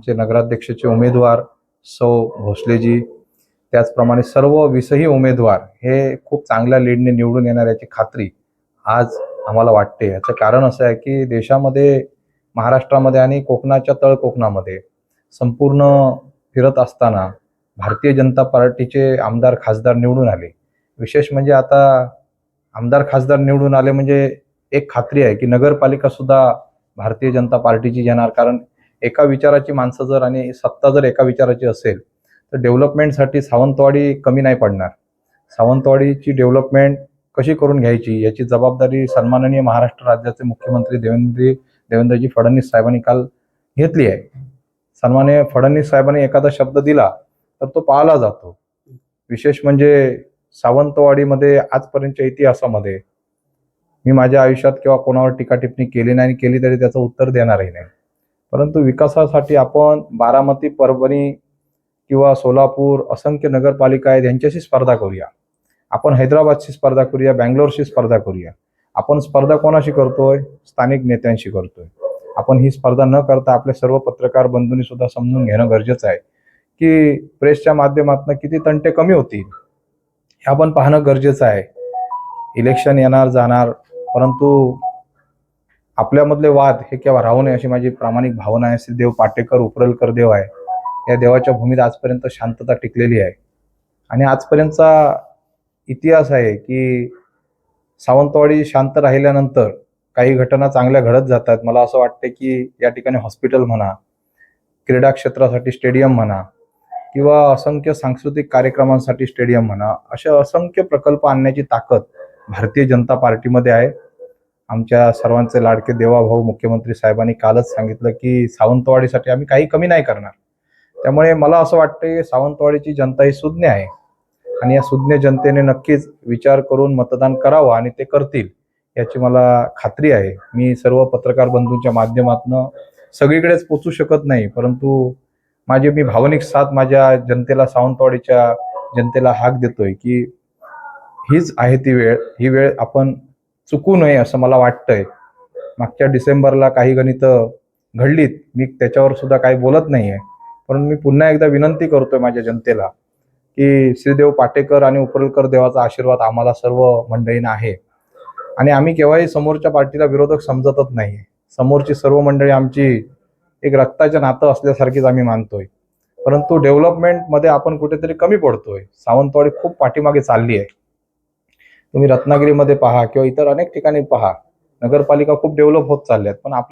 आमचे नगराध्यक्षाचे उमेदवार सौ भोसलेजी. त्याचप्रमाणे सर्व विसही उमेदवार हे खूप चांगल्या लीडने निवडून येणार याची खात्री आज आम्हाला वाटते. याचं कारण असं आहे की देशामध्ये महाराष्ट्रामध्ये आणि कोकणाच्या तळ कोकणामध्ये संपूर्ण फिरत असताना भारतीय जनता पार्टीचे आमदार खासदार निवडून आले. विशेष म्हणजे आता आमदार खासदार निवडून आले म्हणजे एक खात्री आहे की नगरपालिका सुद्धा भारतीय जनता पार्टीची येणार कारण एका विचाराची माणसं जर आणि सत्ता जर एका विचाराची असेल तर डेव्हलपमेंटसाठी सावंतवाडी कमी नाही पडणार. सावंतवाडीची डेव्हलपमेंट कशी करून घ्यायची याची जबाबदारी सन्माननीय महाराष्ट्र राज्याचे मुख्यमंत्री देवेंद्र देवेंद्रजी फडणवीस साहेबांनी काल घेतली आहे. सन्माननीय फडणवीस साहेबांनी एखादा शब्द दिला तर तो पाळला जातो. विशेष म्हणजे सावंतवाडीमध्ये आजपर्यंतच्या इतिहासामध्ये मी माझ्या आयुष्यात किंवा कोणावर टीका टिप्पणी केली नाही आणि केली तरी त्याचं उत्तर देणारही नाही. परंतु विकासासाठी आपण बारामती परभणी किंवा सोलापूर असंख्य नगरपालिका आहेत यांच्याशी स्पर्धा करूया. आपण हैदराबादशी स्पर्धा करूया बँगलोरशी स्पर्धा करूया. आपण स्पर्धा कोणाशी करतोय? स्थानिक नेत्यांशी करतोय. आपण ही स्पर्धा न करता आपले सर्व पत्रकार बंधूंनी सुद्धा समजून घेणं गरजेचं आहे. की प्रेसच्या माध्यमातून किती तंटे कमी होतील हे आपण पाहणं गरजेचं आहे. इलेक्शन येणार जाणार परंतु आपल्यामधले वाद हे केव्हा राहू नये अशी माझी प्रामाणिक भावना आहे. श्री देव पाटेकर उपरलकर देव आहे. या देवाच्या भूमीत आजपर्यंत शांतता टिकलेली आहे. आणि आजपर्यंतचा इतिहास आहे की सावंतवाडी शांत राहिल्यानंतर काही घटना चांगल्या घडत जातात. मला असं वाटतं की या ठिकाणी हॉस्पिटल म्हणा क्रीडा क्षेत्रासाठी स्टेडियम म्हणा किंवा असंख्य सांस्कृतिक कार्यक्रमांसाठी स्टेडियम म्हणा अशा असंख्य प्रकल्प आणण्याची ताकद भारतीय जनता पार्टीमध्ये आहे. आमच्या सर्वांचे लाडके देवाभाऊ मुख्यमंत्री साहेबांनी कालच सांगितलं की सावंतवाडीसाठी आम्ही काही कमी नाही करणार. त्यामुळे मला असं वाटते सावंतवाडीची जनता ही सुज्ञ आहे. आणि या सुज्ञ जनतेने नक्कीच विचार करून मतदान करावं आणि ते करतील याची मला खात्री आहे. मी सर्व पत्रकार बंधूंच्या माध्यमातून सगळीकडेच पोचू शकत नाही परंतु माझे मी भावनिक साथ माझ्या जनतेला सावंतवाडीच्या जनतेला हाक देतोय की हीच आहे ती वेळ ही वेळ आपण चुकू नये असं मला वाटतंय. मागच्या डिसेंबरला काही गणितं घडलीत. मी त्याच्यावर सुद्धा काही बोलत नाहीये. पण मी पुन्हा एकदा विनंती करतोय माझ्या जनतेला की श्रीदेव पाटेकर आणि उपरलकर देवाचा आशीर्वाद आम्हाला सर्व मंडळींना आहे. आणि आम्ही केव्हाही समोरच्या पार्टीला विरोधक समजतच नाही समोरची सर्व मंडळी आमची एक रक्ताचं नातं असल्यासारखीच आम्ही मानतोय. परंतु डेव्हलपमेंटमध्ये आपण कुठेतरी कमी पडतोय. सावंतवाडी खूप पाठीमागे चालली आहे तुम्ही रत्नागिरीमध्ये पहा किंवा इतर अनेक ठिकाणी पहा. नगरपालिका खूप डेव्हलप होत चालल्यात. पण आप